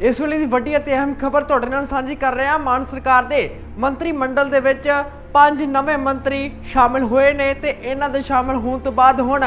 ਇਸ ਵੇਲੇ ਦੀ ਵੱਡੀ ਅਤੇ ਅਹਿਮ ਖਬਰ ਤੁਹਾਡੇ ਨਾਲ ਸਾਂਝੀ ਕਰ ਰਹੇ ਹਾਂ ਮਾਨ ਸਰਕਾਰ ਦੇ ਮੰਤਰੀ ਮੰਡਲ ਦੇ ਵਿੱਚ ਪੰਜ ਨਵੇਂ ਮੰਤਰੀ ਸ਼ਾਮਿਲ ਹੋਏ ਨੇ ਤੇ ਇਹਨਾਂ ਦੇ ਸ਼ਾਮਿਲ ਹੋਣ ਤੋਂ ਬਾਅਦ ਹੁਣ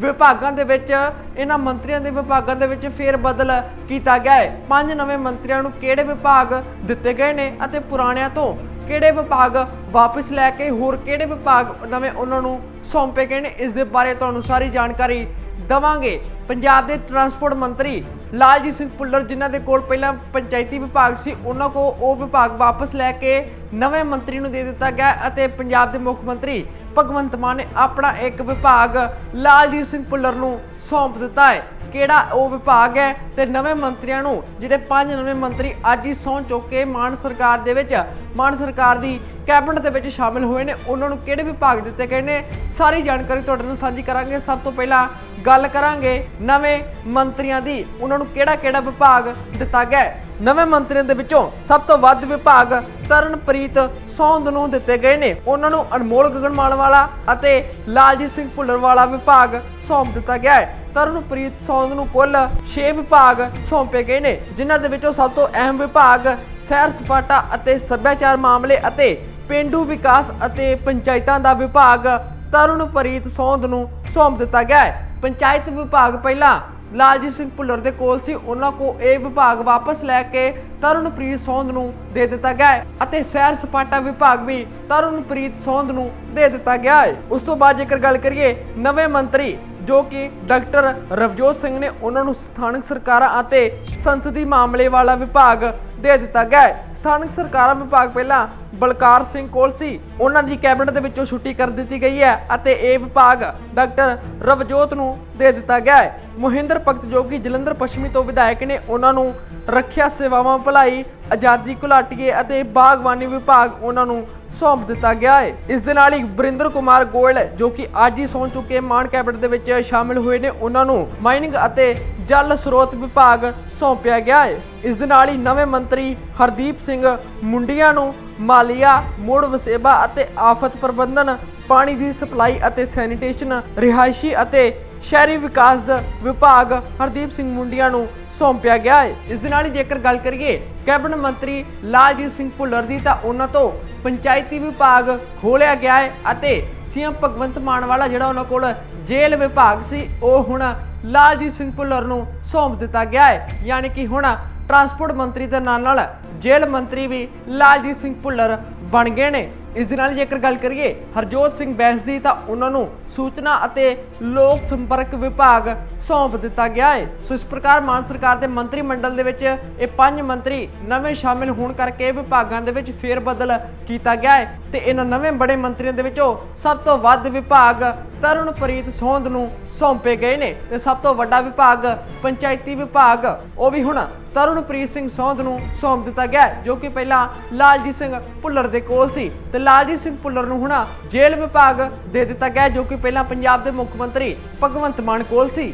ਵਿਭਾਗਾਂ ਦੇ ਵਿੱਚ, ਇਹਨਾਂ ਮੰਤਰੀਆਂ ਦੇ ਵਿਭਾਗਾਂ ਦੇ ਵਿੱਚ ਫੇਰ ਬਦਲ ਕੀਤਾ ਗਿਆ ਹੈ। ਪੰਜ ਨਵੇਂ ਮੰਤਰੀਆਂ ਨੂੰ ਕਿਹੜੇ ਵਿਭਾਗ ਦਿੱਤੇ ਗਏ ਨੇ ਅਤੇ ਪੁਰਾਣਿਆਂ ਤੋਂ ਕਿਹੜੇ ਵਿਭਾਗ ਵਾਪਸ ਲੈ ਕੇ ਹੋਰ ਕਿਹੜੇ ਵਿਭਾਗ ਨਵੇਂ ਉਹਨਾਂ ਨੂੰ ਸੌਂਪੇ ਗਏ ਨੇ, ਇਸ ਦੇ ਬਾਰੇ ਤੁਹਾਨੂੰ ਸਾਰੀ ਜਾਣਕਾਰੀ ਦਵਾਂਗੇ। ਪੰਜਾਬ ਦੇ ਟਰਾਂਸਪੋਰਟ ਮੰਤਰੀ ਲਾਲਜੀਤ ਸਿੰਘ ਭੁੱਲਰ, ਜਿਨ੍ਹਾਂ ਦੇ ਕੋਲ ਪਹਿਲਾਂ ਪੰਚਾਇਤੀ ਵਿਭਾਗ ਸੀ, ਉਹਨਾਂ ਕੋ ਉਹ ਵਿਭਾਗ ਵਾਪਸ ਲੈ ਕੇ ਨਵੇਂ ਮੰਤਰੀ ਨੂੰ ਦੇ ਦਿੱਤਾ ਗਿਆ ਅਤੇ ਪੰਜਾਬ ਦੇ ਮੁੱਖ ਮੰਤਰੀ ਭਗਵੰਤ ਮਾਨ ਨੇ ਆਪਣਾ ਇੱਕ ਵਿਭਾਗ ਲਾਲਜੀਤ ਸਿੰਘ ਭੁੱਲਰ ਨੂੰ ਸੌਂਪ ਦਿੱਤਾ ਹੈ। ਕਿਹੜਾ ਉਹ ਵਿਭਾਗ ਹੈ ਤੇ ਨਵੇਂ ਮੰਤਰੀਆਂ ਨੂੰ, ਜਿਹੜੇ ਪੰਜ ਨਵੇਂ ਮੰਤਰੀ ਅੱਜ ਹੀ ਸਹੁੰ ਚੁੱਕ ਕੇ ਮਾਨ ਸਰਕਾਰ ਦੇ ਵਿੱਚ, ਮਾਨ ਸਰਕਾਰ ਦੀ ਕੈਬਨਿਟ ਦੇ ਵਿੱਚ ਸ਼ਾਮਿਲ ਹੋਏ ਨੇ। ਉਹਨਾਂ ਨੂੰ ਕਿਹੜੇ ਵਿਭਾਗ ਦਿੱਤੇ ਗਏ ਨੇ? ਸਾਰੀ ਜਾਣਕਾਰੀ ਤੁਹਾਡੇ ਨਾਲ ਸਾਂਝੀ ਕਰਾਂਗੇ। ਸਭ ਤੋਂ ਪਹਿਲਾਂ ਗੱਲ ਕਰਾਂਗੇ ਨਵੇਂ ਮੰਤਰੀਆਂ ਦੀ। ਉਹਨਾਂ ਨੂੰ ਕਿਹੜਾ ਕਿਹੜਾ ਵਿਭਾਗ ਦਿੱਤਾ ਗਿਆ ਨਵੇਂ ਮੰਤਰੀਆਂ ਦੇ ਵਿੱਚੋਂ ਸਭ ਤੋਂ ਵੱਧ ਵਿਭਾਗ ਤਰਨਪ੍ਰੀਤ ਸੌਂਦ ਨੂੰ ਦਿੱਤੇ ਗਏ ਨੇ। ਉਹਨਾਂ ਨੂੰ ਅਨਮੋਲ ਗਗਨਮਾਲ ਵਾਲਾ ਅਤੇ ਲਾਲਜੀਤ ਸਿੰਘ ਭੁੱਲਰ ਵਾਲਾ ਵਿਭਾਗ ਸੌਂਪ ਦਿੱਤਾ ਗਿਆ ਹੈ। ਤਰਨਪ੍ਰੀਤ ਸੌਂਦ ਨੂੰ ਕੁੱਲ 6 ਵਿਭਾਗ ਸੌਂਪੇ ਗਏ ਨੇ, ਜਿਨ੍ਹਾਂ ਦੇ ਵਿੱਚੋਂ ਸਭ ਤੋਂ ਅਹਿਮ ਵਿਭਾਗ ਸੈਰ ਸਪਾਟਾ ਅਤੇ ਸੱਭਿਆਚਾਰ ਮਾਮਲੇ ਅਤੇ ਪਿੰਡੂ ਵਿਕਾਸ ਅਤੇ ਪੰਚਾਇਤਾਂ ਦਾ ਵਿਭਾਗ ਤਰਨਪ੍ਰੀਤ ਸੌਂਦ ਨੂੰ ਸੌਂਪ ਦਿੱਤਾ ਗਿਆ ਹੈ। ਪੰਚਾਇਤ ਵਿਭਾਗ ਪਹਿਲਾਂ ਲਾਲਜੀਤ ਸਿੰਘ ਭੁੱਲਰ ਦੇ ਕੋਲ ਸੀ, ਉਹਨਾਂ ਕੋ ਇਹ ਵਿਭਾਗ ਵਾਪਸ ਲੈ ਕੇ ਤਰਨਪ੍ਰੀਤ ਸੌਂਦ ਨੂੰ ਦੇ ਦਿੱਤਾ ਗਿਆ ਹੈ ਅਤੇ ਸੈਰ ਸਪਾਟਾ ਵਿਭਾਗ ਵੀ ਤਰਨਪ੍ਰੀਤ ਸੌਂਦ ਨੂੰ ਦੇ ਦਿੱਤਾ ਗਿਆ ਹੈ। ਉਸ ਤੋਂ ਬਾਅਦ ਜੇਕਰ ਗੱਲ ਕਰੀਏ ਨਵੇਂ ਮੰਤਰੀ ਜੋ ਕਿ ਡਾਕਟਰ ਰਵਜੋਤ ਸਿੰਘ ਨੇ ਉਹਨਾਂ ਨੂੰ ਸਥਾਨਕ ਸਰਕਾਰਾਂ ਅਤੇ ਸੰਸਦੀ ਮਾਮਲੇ ਵਾਲਾ ਵਿਭਾਗ ਦੇ ਦਿੱਤਾ ਗਿਆ ਹੈ। ਸਥਾਨਕ ਸਰਕਾਰਾਂ ਵਿਭਾਗ ਪਹਿਲਾਂ ਬਲਕਾਰ ਸਿੰਘ ਕੋਲ ਸੀ। ਉਹਨਾਂ ਦੀ ਕੈਬਨਿਟ ਦੇ ਵਿੱਚੋਂ ਛੁੱਟੀ ਕਰ ਦਿੱਤੀ ਗਈ ਹੈ ਅਤੇ ਇਹ ਵਿਭਾਗ ਡਾਕਟਰ ਰਵਜੋਤ ਨੂੰ ਦੇ ਦਿੱਤਾ ਗਿਆ ਹੈ। ਮੋਹਿੰਦਰ ਭਗਤ ਜੋ ਕਿ ਜਲੰਧਰ ਪੱਛਮੀ ਤੋਂ ਵਿਧਾਇਕ ਨੇ ਉਹਨਾਂ ਨੂੰ ਰੱਖਿਆ ਸੇਵਾਵਾਂ, ਭਲਾਈ, ਆਜ਼ਾਦੀ, ਘੁਲਾਟੀਏ ਅਤੇ ਬਾਗਬਾਨੀ ਵਿਭਾਗ ਉਹਨਾਂ ਨੂੰ ਸੌਂਪ ਦਿੱਤਾ ਗਿਆ ਹੈ। ਇਸ ਦੇ ਨਾਲ ਹੀ ਬਰਿੰਦਰ ਕੁਮਾਰ ਗੋਇਲ, ਜੋ ਕਿ ਅੱਜ ਹੀ ਸੌਂ ਚੁੱਕੇ ਮਾਨ ਕੈਬਨਿਟ ਦੇ ਵਿੱਚ ਸ਼ਾਮਿਲ ਹੋਏ ਨੇ, ਉਹਨਾਂ ਨੂੰ ਮਾਈਨਿੰਗ ਅਤੇ ਜਲ ਸਰੋਤ ਵਿਭਾਗ ਸੌਂਪਿਆ ਗਿਆ ਹੈ। ਇਸ ਦੇ ਨਾਲ ਹੀ ਨਵੇਂ ਮੰਤਰੀ ਹਰਦੀਪ ਸਿੰਘ ਮੁੰਡੀਆਂ ਨੂੰ ਮਾਲੀਆ, ਮੁੜ ਵਸੇਬਾ ਅਤੇ ਆਫਤ ਪ੍ਰਬੰਧਨ, ਪਾਣੀ ਦੀ ਸਪਲਾਈ ਅਤੇ ਸੈਨੀਟੇਸ਼ਨ, ਰਿਹਾਇਸ਼ੀ ਅਤੇ ਸ਼ਹਿਰੀ ਵਿਕਾਸ ਵਿਭਾਗ ਹਰਦੀਪ ਸਿੰਘ ਮੁੰਡੀਆਂ ਨੂੰ ਸੌਂਪਿਆ ਗਿਆ ਹੈ। ਇਸ ਦੇ ਨਾਲ ਹੀ ਜੇਕਰ ਗੱਲ ਕਰੀਏ ਕੈਬਨਿਟ ਮੰਤਰੀ ਲਾਲਜੀਤ ਸਿੰਘ ਭੁੱਲਰ ਦੀ ਤਾਂ ਉਹਨਾਂ ਤੋਂ ਪੰਚਾਇਤੀ ਵਿਭਾਗ ਖੋਲਿਆ ਗਿਆ ਹੈ ਅਤੇ ਸੀਐਮ ਭਗਵੰਤ ਮਾਨ ਵਾਲਾ ਜਿਹੜਾ ਉਹਨਾਂ ਕੋਲ ਜੇਲ੍ਹ ਵਿਭਾਗ ਸੀ, ਉਹ ਹੁਣ ਲਾਲਜੀਤ ਸਿੰਘ ਭੁੱਲਰ ਨੂੰ ਸੌਂਪ ਦਿੱਤਾ ਗਿਆ ਹੈ। ਯਾਨੀ ਕਿ ਹੁਣ ਟਰਾਂਸਪੋਰਟ ਮੰਤਰੀ ਦੇ ਨਾਲ ਨਾਲ ਜੇਲ੍ਹ ਮੰਤਰੀ ਵੀ ਲਾਲਜੀਤ ਸਿੰਘ ਭੁੱਲਰ ਬਣ ਗਏ ਨੇ। ਇਸ ਦੇ ਨਾਲ ਜੇਕਰ ਗੱਲ ਕਰੀਏ ਹਰਜੋਤ ਸਿੰਘ ਬੈਂਸ ਦੀ, ਤਾਂ ਉਹਨਾਂ ਨੂੰ ਸੂਚਨਾ ਅਤੇ ਲੋਕ ਸੰਪਰਕ ਵਿਭਾਗ ਸੌਂਪ ਦਿੱਤਾ ਗਿਆ ਹੈ ਸੋ ਇਸ ਪ੍ਰਕਾਰ ਮਾਨ ਸਰਕਾਰ ਦੇ ਮੰਤਰੀ ਮੰਡਲ ਦੇ ਵਿੱਚ ਇਹ ਪੰਜ ਮੰਤਰੀ ਨਵੇਂ ਸ਼ਾਮਿਲ ਹੋਣ ਕਰਕੇ ਵਿਭਾਗਾਂ ਦੇ ਵਿੱਚ ਫੇਰ ਬਦਲ ਕੀਤਾ ਗਿਆ ਹੈ ਤੇ ਇਹਨਾਂ ਨਵੇਂ ਬੜੇ ਮੰਤਰੀਆਂ ਦੇ ਵਿੱਚੋਂ ਸਭ ਤੋਂ ਵੱਧ ਵਿਭਾਗ ਤਰਨਪ੍ਰੀਤ ਸੌਂਦ ਨੂੰ ਸੌਂਪੇ ਗਏ ਨੇ। ਤੇ ਸਭ ਤੋਂ ਵੱਡਾ ਵਿਭਾਗ ਪੰਚਾਇਤੀ ਵਿਭਾਗ, ਉਹ ਵੀ ਹੁਣ ਤਰੁਣਪ੍ਰੀਤ ਸਿੰਘ ਸੌਂਧ ਨੂੰ ਸੌਂਪ ਦਿੱਤਾ ਗਿਆ ਜੋ ਕਿ ਪਹਿਲਾਂ ਲਾਲਜੀਤ ਸਿੰਘ ਭੁੱਲਰ ਦੇ ਕੋਲ ਸੀ ਤੇ ਲਾਲਜੀਤ ਸਿੰਘ ਭੁੱਲਰ ਨੂੰ ਹੁਣ ਜੇਲ੍ਹ ਵਿਭਾਗ ਦੇ ਦਿੱਤਾ ਗਿਆ ਜੋ ਕਿ ਪਹਿਲਾਂ ਪੰਜਾਬ ਦੇ ਮੁੱਖ ਮੰਤਰੀ ਭਗਵੰਤ ਮਾਨ ਕੋਲ ਸੀ।